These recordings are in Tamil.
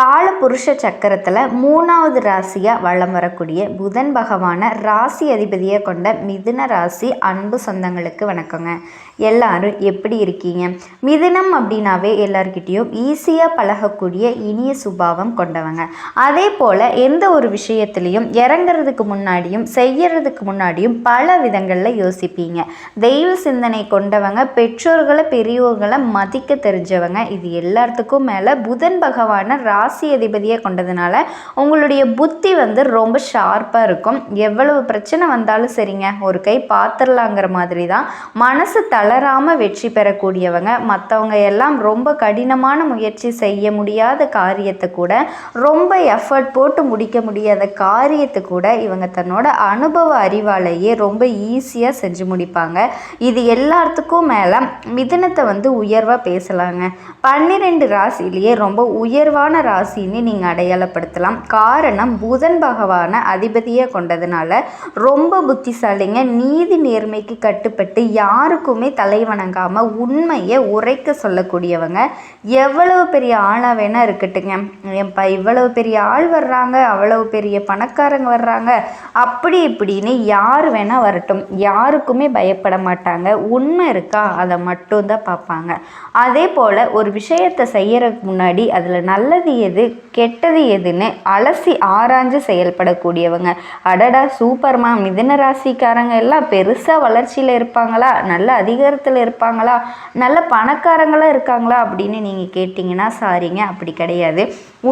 கால புருஷ சக்கரத்தில் மூணாவது ராசியாக வலம் வரக்கூடிய புதன் பகவான ராசி அதிபதியை கொண்ட மிதுன ராசி அன்பு சொந்தங்களுக்கு வணக்கங்க. எல்லாரும் எப்படி இருக்கீங்க? மிதுனம் அப்படின்னாவே எல்லார்கிட்டேயும் ஈஸியாக பழகக்கூடிய இனிய சுபாவம் கொண்டவங்க. அதே போல் எந்த ஒரு விஷயத்துலையும் இறங்குறதுக்கு முன்னாடியும் செய்யறதுக்கு முன்னாடியும் பல விதங்களில் யோசிப்பீங்க. தெய்வ சிந்தனை கொண்டவங்க பெற்றோர்களை பெரியோர்களை மதிக்க தெரிஞ்சவங்க இது எல்லாத்துக்கும் மேலே புதன் பகவான ராசி ராசி அதிபதியை கொண்டதுனால உங்களுடைய புத்தி வந்து ரொம்ப ஷார்ப்பாக இருக்கும். எவ்வளவு பிரச்சனை வந்தாலும் சரிங்க. ஒரு கை பார்த்துடலாங்கிற மாதிரி தான் மனசு தளராமல் வெற்றி பெறக்கூடியவங்க. மற்றவங்க எல்லாம் ரொம்ப கடினமான முயற்சி செய்ய முடியாத காரியத்தை கூட ரொம்ப எஃபர்ட் போட்டு முடிக்க முடியாத காரியத்தை கூட இவங்க தன்னோட அனுபவ அறிவாலேயே ரொம்ப ஈஸியாக செஞ்சு முடிப்பாங்க. இது எல்லாத்துக்கும் மேலே மிதனத்தை வந்து உயர்வாக பேசலாங்க. பன்னிரெண்டு ராசிலேயே ரொம்ப உயர்வான ராசின்னு நீங்கள் அடையாளப்படுத்தலாம். காரணம் புதன் பகவானை அதிபதியை கொண்டதுனால ரொம்ப புத்திசாலிங்க. நீதி நேர்மைக்கு கட்டுப்பட்டு யாருக்குமே தலை வணங்காமல் உண்மையை உரைக்க சொல்லக்கூடியவங்க. எவ்வளவு பெரிய ஆளாக வேணால் இருக்கட்டுங்க. இப்போ இவ்வளவு பெரிய ஆள் வர்றாங்க அவ்வளவு பெரிய பணக்காரங்க வர்றாங்க. அப்படி இப்படின்னு யார் வேணால் வரட்டும். யாருக்குமே பயப்பட மாட்டாங்க. உண்மை இருக்கா அதை மட்டும்தான் பார்ப்பாங்க. அதே போல் ஒரு விஷயத்தை செய்யறதுக்கு முன்னாடி அதில் நல்லது எது கெட்டது எதுன்னு அலசி ஆராய்ஞ்சு செயல்படக்கூடியவங்க. அடடா சூப்பர்மா மிதன ராசிக்காரங்க எல்லாம் பெருசாக வளர்ச்சியில் இருப்பாங்களா? நல்ல அதிகாரத்தில் இருப்பாங்களா? நல்ல பணக்காரங்களாக இருக்காங்களா? அப்படின்னு நீங்கள் கேட்டிங்கன்னா சாரிங்க அப்படி கிடையாது.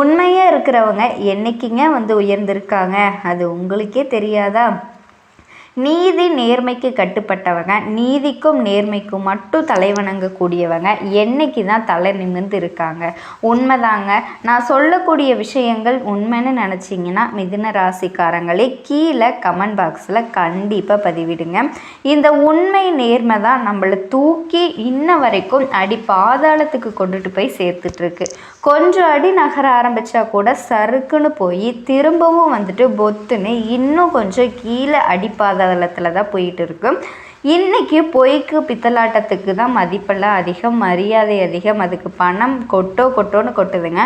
உண்மையாக இருக்கிறவங்க என்னைக்குங்க வந்து உயர்ந்திருக்காங்க? அது உங்களுக்கே தெரியாதா? நீதி நேர்மைக்கு கட்டுப்பட்டவங்க நீதிக்கும் நேர்மைக்கும் மட்டும் தலை வணங்கக்கூடியவங்க என்னைக்கு தான் தலை நிமிர்ந்து இருக்காங்க. உண்மைதாங்க. நான் சொல்லக்கூடிய விஷயங்கள் உண்மைன்னு நினச்சிங்கன்னா மிதுன ராசிக்காரங்களே கீழே கமெண்ட் பாக்ஸில் கண்டிப்பாக பதிவிடுங்க. இந்த உண்மை நேர்மை தான் நம்மளை தூக்கி இன்ன வரைக்கும் அடி பாதாளத்துக்கு கொண்டுட்டு போய் சேர்த்துட்ருக்கு கொஞ்சம் அடி நகர ஆரம்பித்தா கூட சறுக்குன்னு போய் திரும்பவும் வந்துட்டு பொத்துன்னு இன்னும் கொஞ்சம் கீழே அடிப்பாதாளத்தில் தான் போயிட்டு இருக்கு. இன்றைக்கி பொய்க்கு பித்தலாட்டத்துக்கு தான் மதிப்பெல்லாம் அதிகம் மரியாதை அதிகம். அதுக்கு பணம் கொட்டோ கொட்டோன்னு கொட்டுதுங்க.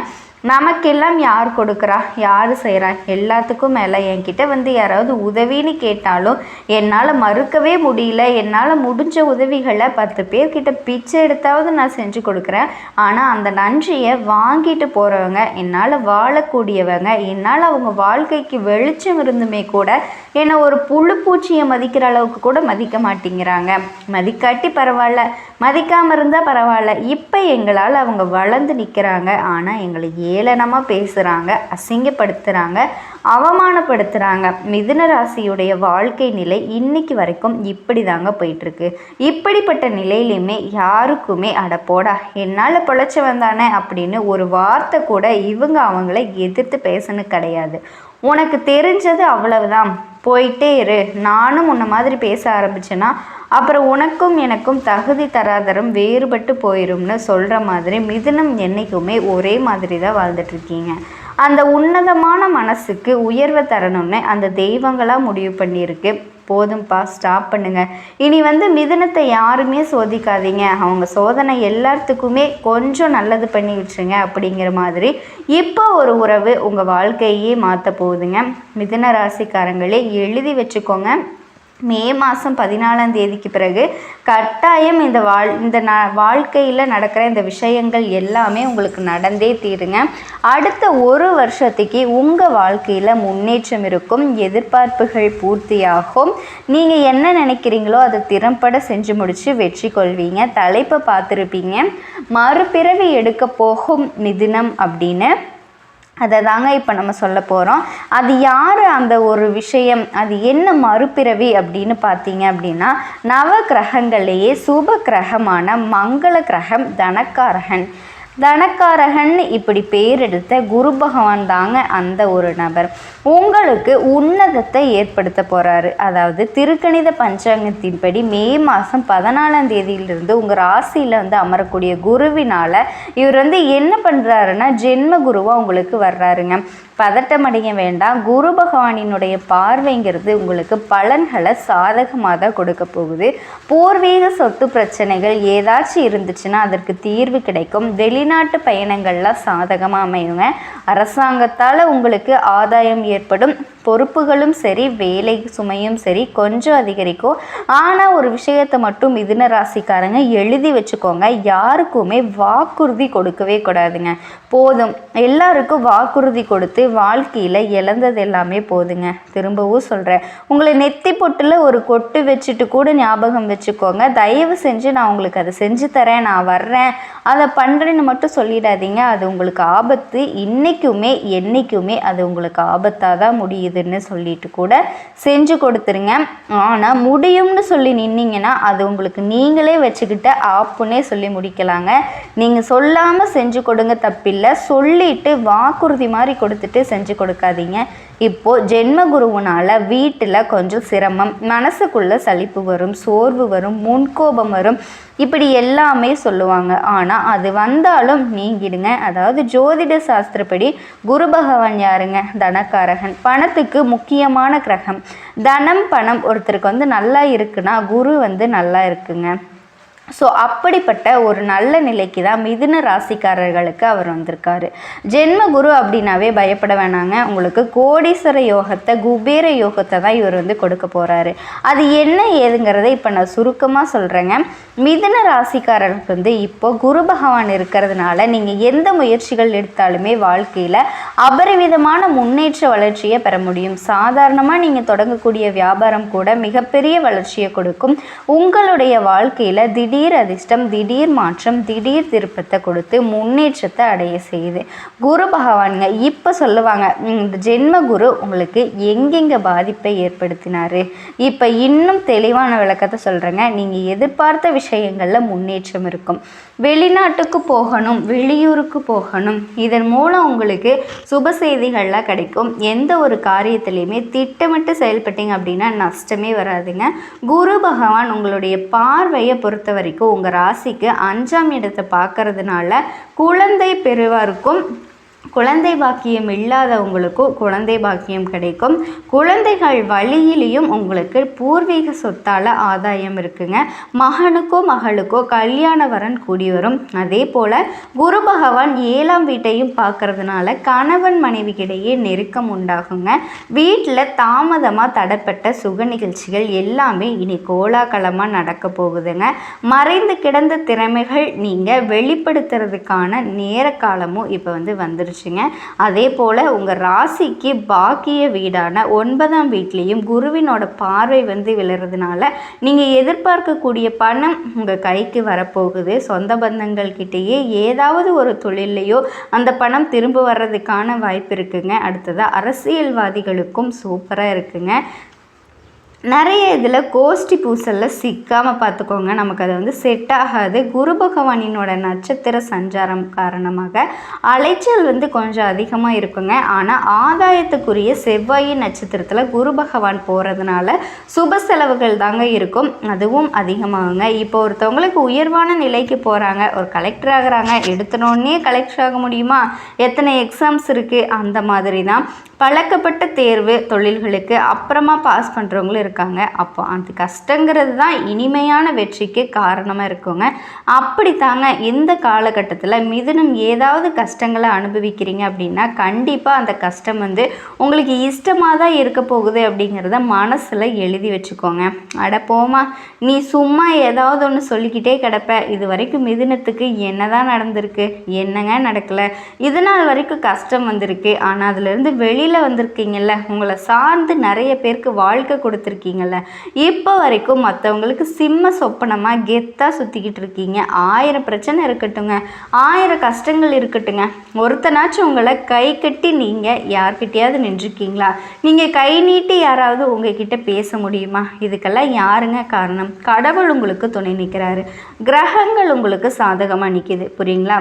நமக்கெல்லாம் யார் கொடுக்குறா? யார் செய்கிறா எல்லாத்துக்கும் மேலே என்கிட்ட வந்து யாராவது உதவின்னு கேட்டாலும் என்னால் மறுக்கவே முடியல. என்னால் முடிஞ்ச உதவிகளை பத்து பேர்கிட்ட பிச்சை எடுத்தாவது நான் செஞ்சு கொடுக்குறேன். ஆனால் அந்த நன்றியை வாங்கிட்டு போகிறவங்க என்னால் வாழக்கூடியவங்க என்னால் அவங்க வாழ்க்கைக்கு வெளிச்சம் இருந்துமே கூட என்னை ஒரு புழு பூச்சியை மதிக்கிற அளவுக்கு கூட மதிக்க மாட்டேங்கிறாங்க. மதிக்காட்டி பரவாயில்ல. மதிக்காமல் இருந்தால் பரவாயில்ல. இப்போ எங்களால் அவங்க வளர்ந்து நிற்கிறாங்க ஆனால் எங்களை ஏளனமாக பேசுகிறாங்க அசிங்கப்படுத்துகிறாங்க அவமானப்படுத்துகிறாங்க மிதுன ராசியுடைய வாழ்க்கை நிலை இன்னைக்கு வரைக்கும் இப்படி தாங்க போயிட்டுருக்கு. இப்படிப்பட்ட நிலையிலையுமே யாருக்குமே அடப்போடா என்னால் பொழைச்சவன் வந்தானே அப்படின்னு ஒரு வார்த்தை கூட இவங்க அவங்கள எதிர்த்து பேசணும் கிடையாது. உனக்கு தெரிஞ்சது அவ்வளவுதான். போயிட்டே இரு. நானும் உன்னை மாதிரி பேச ஆரம்பிச்சேன்னா அப்புறம் உனக்கும் எனக்கும் தகுதி தராதரம் வேறுபட்டு போயிரும்னு சொல்கிற மாதிரி மிதுனம் என்றைக்குமே ஒரே மாதிரி தான் வாழ்ந்துட்டுருக்கீங்க அந்த உன்னதமான மனசுக்கு உயர்வை தரணும்னு அந்த தெய்வங்களாக முடிவு பண்ணியிருக்கு. போதும்ப்பா ஸ்டாப் பண்ணுங்க. இனி வந்து மிதுனத்தை யாருமே சோதிக்காதீங்க. அவங்க சோதனை எல்லாத்துக்குமே கொஞ்சம் நல்லது பண்ணி விட்டுருங்க அப்படிங்கிற மாதிரி இப்போ ஒரு உறவு உங்கள் வாழ்க்கையே மாற்ற போகுதுங்க. மிதுன ராசிக்காரங்களே எழுதி வச்சுக்கோங்க. மே மாதம் பதினாலாம் தேதிக்கு பிறகு கட்டாயம் இந்த வாழ் இந்த ந வாழ்க்கையில் நடக்கிற இந்த விஷயங்கள் எல்லாமே உங்களுக்கு நடந்தே தீருங்க. அடுத்த ஒரு வருஷத்துக்கு உங்கள் வாழ்க்கையில் முன்னேற்றம் இருக்கும் எதிர்பார்ப்புகள் பூர்த்தியாகும். நீங்கள் என்ன நினைக்கிறீங்களோ அதை திறம்பட செஞ்சு முடித்து வெற்றி கொள்வீங்க தலைப்பை பார்த்துருப்பீங்க. மறுபிறவி எடுக்க போகும் மிதினம் அப்படின்னு அதை தாங்க இப்போ நம்ம சொல்ல போகிறோம் அது யார் அந்த ஒரு விஷயம்? அது என்ன மறுபிறவி அப்படின்னு பார்த்தீங்க அப்படின்னா நவ கிரகங்களையே சுப கிரகமான மங்கள கிரகம் தனக்காரகன். தனக்காரகன் இப்படி பேர் எடுத்த குரு பகவான் தாங்க அந்த ஒரு நபர். உங்களுக்கு உன்னதத்தை ஏற்படுத்த போகிறாரு அதாவது திருக்கணித பஞ்சாங்கத்தின்படி மே மாதம் பதினாலாம் தேதியிலிருந்து உங்கள் ராசியில் வந்து அமரக்கூடிய குருவினால் இவர் வந்து என்ன பண்ணுறாருன்னா ஜென்ம குருவாக உங்களுக்கு வர்றாருங்க. பதட்டம் அடைய வேண்டாம். குரு பகவானினுடைய பார்வைங்கிறது உங்களுக்கு பலன்களை சாதகமாக தான் கொடுக்க போகுது. பூர்வீக சொத்து பிரச்சனைகள் ஏதாச்சும் இருந்துச்சுன்னா அதற்கு தீர்வு கிடைக்கும். வெளி வெளிநாட்டு பயணங்கள்லாம் சாதகமாக அமையுங்க. அரசாங்கத்தால் உங்களுக்கு ஆதாயம் ஏற்படும். பொறுப்புகளும் சரி வேலை சுமையும் சரி கொஞ்சம் அதிகரிக்கும். ஆனால் ஒரு விஷயத்தை மட்டும் மிதுன ராசிக்காரங்க எழுதி வச்சுக்கோங்க. யாருக்குமே வாக்குறுதி கொடுக்கவே கூடாதுங்க. போதும். எல்லாருக்கும் வாக்குறுதி கொடுத்து வாழ்க்கையில் இழந்தது எல்லாமே போதுங்க. திரும்பவும் சொல்கிறேன் உங்களை நெத்தி பொட்டில் ஒரு கொட்டு வச்சுட்டு கூட ஞாபகம் வச்சுக்கோங்க. தயவு செஞ்சு நான் உங்களுக்கு அதை செஞ்சு தரேன் நான் வர்றேன். அதை பண்ணுறேன்னு மட்டும் சொல்லிடாதீங்க. அது உங்களுக்கு ஆபத்து. இன்றைக்குமே என்றைக்குமே அது உங்களுக்கு ஆபத்தாக தான் முடியுதுன்னு சொல்லிட்டு கூட செஞ்சு கொடுத்துருங்க. ஆனால் முடியும்னு சொல்லி நின்னீங்கன்னா அது உங்களுக்கு நீங்களே வச்சுக்கிட்ட ஆப்புன்னே சொல்லி முடிக்கலாங்க. நீங்கள் சொல்லாமல் செஞ்சு கொடுங்க தப்பில்லை. சொல்லிட்டு வாக்குறுதி மாதிரி கொடுத்துட்டு செஞ்சு கொடுக்காதீங்க. இப்போது ஜென்ம குருவுனால் வீட்டில் கொஞ்சம் சிரமம் மனசுக்குள்ளே சலிப்பு வரும் சோர்வு வரும் முன்கோபம் வரும். இப்படி எல்லாமே சொல்லுவாங்க. ஆனால் அது வந்தாலும் நீங்கிடுங்க. அதாவது ஜோதிட சாஸ்திரப்படி குரு பகவான் யாருங்க? தனக்காரகன். பணத்துக்கு முக்கியமான கிரகம். தனம் பணம் ஒருத்தருக்கு வந்து நல்லா இருக்குன்னா குரு வந்து நல்லா இருக்குங்க. ஸோ அப்படிப்பட்ட ஒரு நல்ல நிலைக்கு தான் மிதுன ராசிக்காரர்களுக்கு அவர் வந்திருக்காரு. ஜென்ம குரு அப்படின்னாவே பயப்பட வேணாங்க. உங்களுக்கு கோடீஸ்வர யோகத்தை குபேர யோகத்தை தான் இவர் வந்து கொடுக்க போகிறாரு அது என்ன ஏதுங்கிறத இப்போ நான் சுருக்கமாக சொல்கிறேங்க மிதுன ராசிக்காரருக்கு வந்து இப்போ குரு பகவான் இருக்கிறதுனால நீங்கள் எந்த முயற்சிகள் எடுத்தாலுமே வாழ்க்கையில் அபரிவிதமான முன்னேற்ற வளர்ச்சியை பெற முடியும். சாதாரணமாக நீங்கள் தொடங்கக்கூடிய வியாபாரம் கூட மிகப்பெரிய வளர்ச்சியை கொடுக்கும். உங்களுடைய வாழ்க்கையில் திடீர் திடீர் அதிர்ஷ்டம் திடீர் மாற்றம் திடீர் திருப்பத்தை கொடுத்து முன்னேற்றத்தை அடைய செய்யுது. குரு பகவானுங்க இப்போ சொல்லுவாங்க இந்த ஜென்ம குரு உங்களுக்கு எங்கெங்கே பாதிப்பை ஏற்படுத்தினார்? இப்போ இன்னும் தெளிவான விளக்கத்தை சொல்கிறேங்க நீங்கள் எதிர்பார்த்த விஷயங்களில் முன்னேற்றம் இருக்கும். வெளிநாட்டுக்கு போகணும் வெளியூருக்கு போகணும் இதன் மூலம் உங்களுக்கு சுப செய்திகள்லாம் கிடைக்கும். எந்த ஒரு காரியத்திலையுமே திட்டமிட்டு செயல்பட்டீங்க அப்படின்னா நஷ்டமே வராதுங்க. குரு பகவான் உங்களுடைய பார்வையை பொறுத்த வரைக்கும் உங்கள் ராசிக்கு அஞ்சாம் இடத்தை பார்க்கறதுனால குழந்தை பெறுவருக்கும் குழந்தை பாக்கியம் இல்லாதவங்களுக்கும் குழந்தை பாக்கியம் கிடைக்கும். குழந்தைகள் வழியிலையும் உங்களுக்கு பூர்வீக சொத்தால் ஆதாயம் இருக்குங்க. மகனுக்கோ மகளுக்கோ கல்யாண வரன் கூடி வரும். அதே போல் குரு பகவான் ஏழாம் வீட்டையும் பார்க்கறதுனால கணவன் மனைவிக்கிடையே நெருக்கம் உண்டாகுங்க. வீட்டில் தாமதமாக தடப்பட்ட சுக நிகழ்ச்சிகள் எல்லாமே இனி கோலாகலமாக நடக்க போகுதுங்க. மறைந்து கிடந்த திறமைகள் நீங்கள் வெளிப்படுத்துறதுக்கான நேர காலமும் இப்போ வந்து வந்துருச்சு வந்துருச்சுங்க அதே போல் உங்கள் ராசிக்கு பாக்கிய வீடான ஒன்பதாம் வீட்லேயும் குருவினோட பார்வை வந்து விழுறதுனால நீங்கள் எதிர்பார்க்கக்கூடிய பணம் உங்கள் கைக்கு வரப்போகுது. சொந்த பந்தங்கள் கிட்டேயே ஏதாவது ஒரு தொழிலையோ அந்த பணம் திரும்ப வர்றதுக்கான வாய்ப்பு இருக்குங்க. அடுத்ததாக அரசியல்வாதிகளுக்கும் சூப்பராக இருக்குங்க. நிறைய இதில் கோஷ்டி பூசலில் சிக்காமல் பார்த்துக்கோங்க நமக்கு அது வந்து செட் ஆகாது. குரு பகவானினோட நட்சத்திர சஞ்சாரம் காரணமாக அலைச்சல் வந்து கொஞ்சம் அதிகமாக இருக்குங்க. ஆனால் ஆதாயத்துக்குரிய செவ்வாயின் நட்சத்திரத்தில் குரு பகவான் போகிறதுனால சுப செலவுகள் தாங்க இருக்கும். அதுவும் அதிகமாகுங்க. இப்போ ஒருத்தவங்களுக்கு உயர்வான நிலைக்கு போகிறாங்க ஒரு கலெக்டர் ஆகிறாங்க. எடுத்தனோடனே கலெக்டர் ஆக முடியுமா? எத்தனை எக்ஸாம்ஸ் இருக்குது அந்த மாதிரி தான் பழக்கப்பட்ட தேர்வு தொழில்களுக்கு அப்புறமா பாஸ் பண்ணுறவங்களும் இருக்காங்க. அப்போ அந்த கஷ்டங்கிறது தான் இனிமையான வெற்றிக்கு காரணமாக இருக்குங்க. அப்படி தாங்க இந்த காலகட்டத்தில் மிதுனம் ஏதாவது கஷ்டங்களை அனுபவிக்கிறீங்க அப்படின்னா கண்டிப்பாக அந்த கஷ்டம் வந்து உங்களுக்கு இஷ்டமாக தான் இருக்க போகுது அப்படிங்கிறத மனசில் எழுதி வச்சுக்கோங்க. அட போமா நீ சும்மா ஏதாவது ஒன்று சொல்லிக்கிட்டே கிடப்ப. இது வரைக்கும் மிதுனத்துக்கு என்ன தான் நடந்திருக்கு? என்னங்க நடக்கலை? இது நாள் வரைக்கும் கஷ்டம் வந்திருக்கு. ஆனால் அதுலேருந்து வெளியில் வெளியில் வந்திருக்கீங்கல்ல உங்களை சார்ந்து நிறைய பேருக்கு வாழ்க்கை கொடுத்துருக்கீங்கல்ல இப்போ வரைக்கும் மற்றவங்களுக்கு சிம்ம சொப்பனமாக கெத்தாக சுற்றிக்கிட்டு இருக்கீங்க. ஆயிரம் பிரச்சனை இருக்கட்டுங்க ஆயிரம் கஷ்டங்கள் இருக்கட்டுங்க ஒருத்தனாச்சும் உங்களை கை கட்டி நீங்கள் யார்கிட்டையாவது நின்றுருக்கீங்களா? நீங்கள் கை நீட்டி யாராவது உங்ககிட்ட பேச முடியுமா? இதுக்கெல்லாம் யாருங்க காரணம்? கடவுள் உங்களுக்கு துணை நிற்கிறாரு கிரகங்கள் உங்களுக்கு சாதகமாக நிற்கிது புரியுங்களா?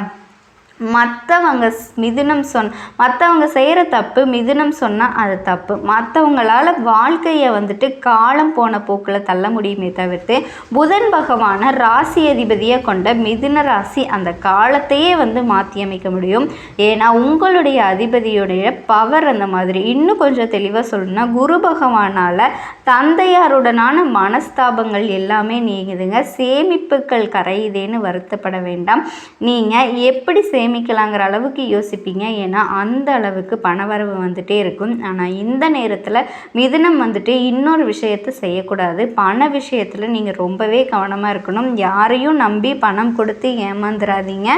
மற்றவங்க மிதுனம் சொன் மற்றவங்க செய்கிற தப்பு மிதுனம் சொன்னால் அது தப்பு. மற்றவங்களால் வாழ்க்கையை வந்துட்டு காலம் போன போக்கில் தள்ள முடியுமே தவிர்த்து புதன் பகவான ராசி அதிபதியை கொண்ட மிதுன ராசி அந்த காலத்தையே வந்து மாற்றி அமைக்க முடியும். ஏன்னா உங்களுடைய அதிபதியுடைய பவர் அந்த மாதிரி. இன்னும் கொஞ்சம் தெளிவாக சொல்லணும்னா குரு பகவானால் தந்தையாருடனான மனஸ்தாபங்கள் எல்லாமே நீங்குதுங்க. சேமிப்புகள் கரையுதேன்னு வருத்தப்பட வேண்டாம். நீங்கள் எப்படி சேமி சேமிக்கலாங்கிற அளவுக்கு யோசிப்பீங்க. ஏன்னா அந்த அளவுக்கு பணவரவு வந்துட்டே இருக்கும். ஆனால் இந்த நேரத்தில் மிதுனம் வந்துட்டு இன்னொரு விஷயத்தை செய்யக்கூடாது. பண விஷயத்தில் நீங்கள் ரொம்பவே கவனமாக இருக்கணும். யாரையும் நம்பி பணம் கொடுத்து ஏமாந்துடாதீங்க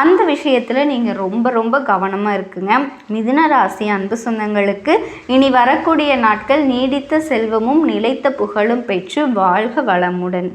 அந்த விஷயத்தில் நீங்கள் ரொம்ப ரொம்ப கவனமாக இருக்குங்க. மிதுன ராசி அன்பு சொந்தங்களுக்கு இனி வரக்கூடிய நாட்கள் நீடித்த செல்வமும் நிலைத்த புகழும் பெற்று வாழ்க வளமுடன்.